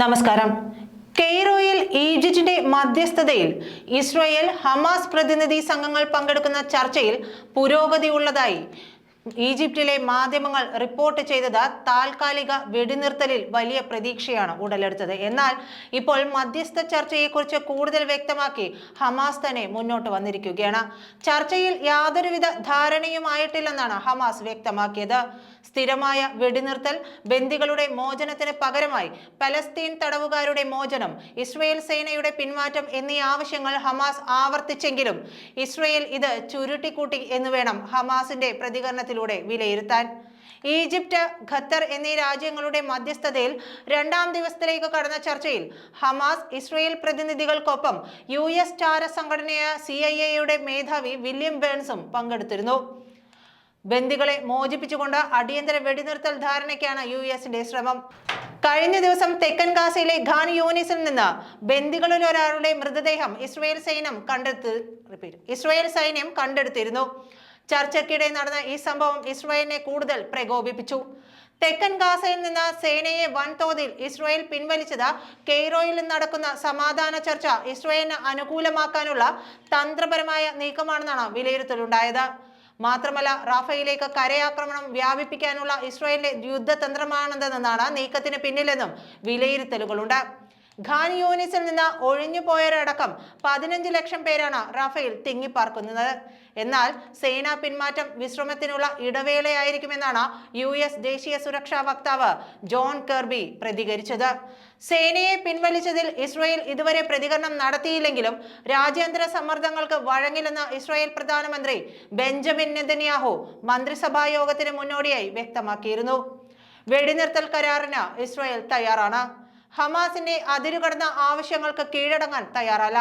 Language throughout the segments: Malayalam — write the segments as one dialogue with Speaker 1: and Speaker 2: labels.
Speaker 1: നമസ്കാരം. കെയ്റോയിൽ ഈജിപ്തിന്റെ മധ്യസ്ഥതയിൽ ഇസ്രായേൽ ഹമാസ് പ്രതിനിധി സംഘങ്ങൾ പങ്കെടുക്കുന്ന ചർച്ചയിൽ പുരോഗതിയുള്ളതായി ഈജിപ്തിലെ മാധ്യമങ്ങൾ റിപ്പോർട്ട് ചെയ്തത് താൽക്കാലിക വെടിനിർത്തലിൽ വലിയ പ്രതീക്ഷയാണ് ഉടലെടുത്തത്. എന്നാൽ ഇപ്പോൾ മധ്യസ്ഥ ചർച്ചയെക്കുറിച്ച് കൂടുതൽ വ്യക്തമാക്കി ഹമാസ് തന്നെ മുന്നോട്ട് വന്നിരിക്കുകയാണ്. ചർച്ചയിൽ യാതൊരുവിധ ധാരണയുമായിട്ടില്ലെന്നാണ് ഹമാസ് വ്യക്തമാക്കിയത്. സ്ഥിരമായ വെടിനിർത്തൽ ബന്ദികളുടെ മോചനത്തിന് പകരമായി പലസ്തീൻ തടവുകാരുടെ മോചനം ഇസ്രയേൽ സേനയുടെ പിന്മാറ്റം എന്നീ ആവശ്യങ്ങൾ ഹമാസ് ആവർത്തിച്ചെങ്കിലും ഇസ്രയേൽ ഇത് ചുരുട്ടിക്കൂട്ടി എന്ന് വേണം ഹമാസിന്റെ പ്രതികരണത്തിലൂടെ വിലയിരുത്താൻ. ഈജിപ്റ്റ് ഖത്തർ എന്നീ രാജ്യങ്ങളുടെ മധ്യസ്ഥതയിൽ രണ്ടാം ദിവസത്തിലേക്ക് കടന്ന ചർച്ചയിൽ ഹമാസ് ഇസ്രയേൽ പ്രതിനിധികൾക്കൊപ്പം യു എസ് ചാര സംഘടനയായ സി ഐ എയുടെ മേധാവി വില്യം ബേൺസും പങ്കെടുത്തിരുന്നു. ബന്ദികളെ മോചിപ്പിച്ചുകൊണ്ട് അടിയന്തര വെടിനിർത്തൽ ധാരണയ്ക്കാണ് യു എസിന്റെ ശ്രമം. കഴിഞ്ഞ ദിവസം തെക്കൻ ഗാസയിലെ ഖാൻ യൂനിസിൽ നിന്ന് ബന്ദികളിൽ ഒരാളുടെ മൃതദേഹം ഇസ്രയേൽ സൈന്യം കണ്ടെടുത്ത് ഇസ്രയേൽ സൈന്യം കണ്ടെടുത്തിരുന്നു. ചർച്ചയ്ക്കിടെ നടന്ന ഈ സംഭവം ഇസ്രയേലിനെ കൂടുതൽ പ്രകോപിപ്പിച്ചു. തെക്കൻ ഗാസയിൽ നിന്ന് സേനയെ വൻതോതിൽ ഇസ്രായേൽ പിൻവലിച്ചത് കെയ്റോയിൽ നടക്കുന്ന സമാധാന ചർച്ച ഇസ്രായേലിന് അനുകൂലമാക്കാനുള്ള തന്ത്രപരമായ നീക്കമാണെന്നാണ് വിലയിരുത്തലുണ്ടായത്. മാത്രമല്ല റാഫയിലേക്ക് കരയാക്രമണം വ്യാപിപ്പിക്കാനുള്ള ഇസ്രായേലിന്റെ യുദ്ധതന്ത്രമാണെന്നാണ് നീക്കത്തിന് പിന്നിലെന്നും വിലയിരുത്തലുകളുണ്ട്. ഖാൻ യൂണിസിൽ നിന്ന് ഒഴിഞ്ഞു പോയവരടക്കം പതിനഞ്ച് ലക്ഷം പേരാണ് റഫേൽ തിങ്ങിപ്പാർക്കുന്നത്. എന്നാൽ സേനാ പിന്മാറ്റം വിശ്രമത്തിനുള്ള ഇടവേളയായിരിക്കുമെന്നാണ് യു എസ് ദേശീയ സുരക്ഷാ വക്താവ് ജോൺ കെർബി പ്രതികരിച്ചത്. സേനയെ പിൻവലിച്ചതിൽ ഇസ്രായേൽ ഇതുവരെ പ്രതികരണം നടത്തിയില്ലെങ്കിലും രാജ്യാന്തര സമ്മർദ്ദങ്ങൾക്ക് വഴങ്ങില്ലെന്ന് ഇസ്രായേൽ പ്രധാനമന്ത്രി ബെഞ്ചമിൻ നെതന്യാഹു മന്ത്രിസഭാ യോഗത്തിന് മുന്നോടിയായി വ്യക്തമാക്കിയിരുന്നു. വെടിനിർത്തൽ കരാറിന് ഇസ്രായേൽ തയ്യാറാണ്. ഹമാസിന്റെ അതിരുകടന്ന ആവശ്യങ്ങൾക്ക് കീഴടങ്ങാൻ തയ്യാറല്ല.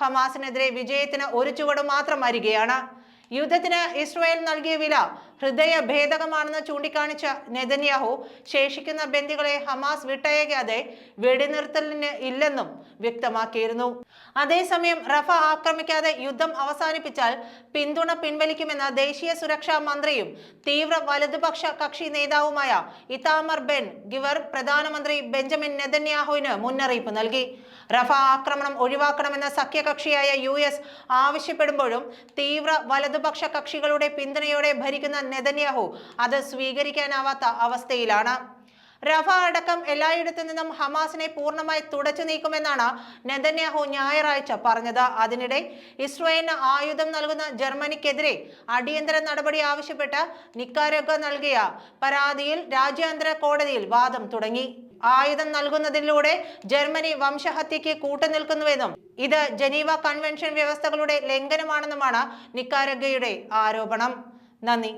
Speaker 1: ഹമാസിനെതിരെ വിജയത്തിന് ഒരു ചുവട് മാത്രം അരികെയാണ്. യുദ്ധത്തിന് ഇസ്രായേൽ നൽകിയ വില ഹൃദയ ഭേദകമാണെന്ന് ചൂണ്ടിക്കാണിച്ച നെതന്യാഹു ശേഷിക്കുന്ന ബന്ദികളെ ഹമാസ് വിട്ടയക്കാതെ വെടിനിർത്തലിന് ഇല്ലെന്നും വ്യക്തമാക്കിയിരുന്നു. അതേസമയം റഫ ആക്രമിക്കാതെ യുദ്ധം അവസാനിപ്പിച്ചാൽ പിന്തുണ പിൻവലിക്കുമെന്ന ദേശീയ സുരക്ഷാ മന്ത്രിയും തീവ്ര വലതുപക്ഷ കക്ഷി നേതാവുമായ ഇതാമർ ബെൻ ഗിവർ പ്രധാനമന്ത്രി ബെഞ്ചമിൻ നെതന്യാഹുവിന് മുന്നറിയിപ്പ് നൽകി. റഫ ആക്രമണം ഒഴിവാക്കണമെന്ന് സഖ്യകക്ഷിയായ യു എസ് ആവശ്യപ്പെടുമ്പോഴും തീവ്ര വലതുപക്ഷ കക്ഷികളുടെ പിന്തുണയോടെ ഭരിക്കുന്ന നെതന്യാഹു അത് സ്വീകരിക്കാനാവാത്ത അവസ്ഥയിലാണ്. റഫ അടക്കം എല്ലായിടത്തു നിന്നും ഹമാസിനെ പൂർണമായി തുടച്ചു നീക്കുമെന്നാണ് നെതന്യാഹു ഞായറാഴ്ച പറഞ്ഞത്. അതിനിടെ ഇസ്രയേലിന് ആയുധം നൽകുന്ന ജർമ്മനിക്കെതിരെ അടിയന്തര നടപടി ആവശ്യപ്പെട്ട് നിക്കാരൊക്കെ നൽകിയ പരാതിയിൽ രാജ്യാന്തര കോടതിയിൽ വാദം തുടങ്ങി. ആയുധം നൽകുന്നതിലൂടെ ജർമ്മനി വംശഹത്യക്ക് കൂട്ടുനിൽക്കുന്നുവെന്നും ഇത് ജനീവ കൺവെൻഷൻ വ്യവസ്ഥകളുടെ ലംഘനമാണെന്നുമാണ് നിക്കാരഗയുടെ ആരോപണം. നന്ദി.